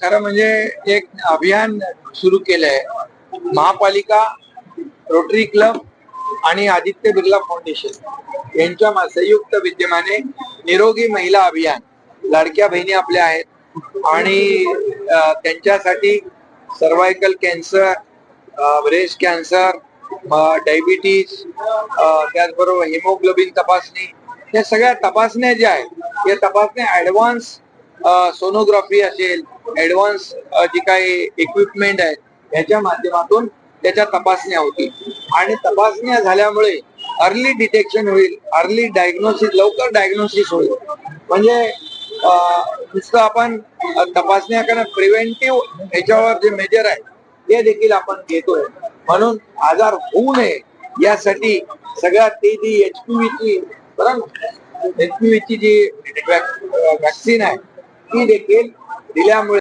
खरं म्हणजे एक अभियान सुरू केलंय. महापालिका रोटरी क्लब आणि आदित्य बिर्ला फाउंडेशन यांच्या संयुक्त विद्यमाने निरोगी महिला अभियान. लाडक्या बहिणी आपल्या आहेत. आणि त्यांच्यासाठी cervical cancer breast cancer diabetes त्याचबरोबर हिमोग्लोबिन तपासणी. या सगळ्या तपासण्या ज्या आहेत या तपासण्या ऍडव्हान्स सोनोग्राफी असेल ऍडव्हान्स जी काही इक्विपमेंट आहेत याच्या माध्यमातून त्याच्या तपासण्या होतील. आणि तपासण्या झाल्यामुळे अर्ली डिटेक्शन होईल अर्ली डायग्नोसिस लवकर डायग्नोसिस होईल. म्हणजे नुसतं आपण तपासण्याकडे तपासण्या करणं प्रिव्हेंटिव्ह याच्यावर जे मेजर आहे ते देखील आपण घेतोय म्हणून आजार होऊ नये यासाठी सगळ्यात ती जी एच पी ची एच पी ची जी वॅक्सिन आहे ती देखील दिल्यामुळे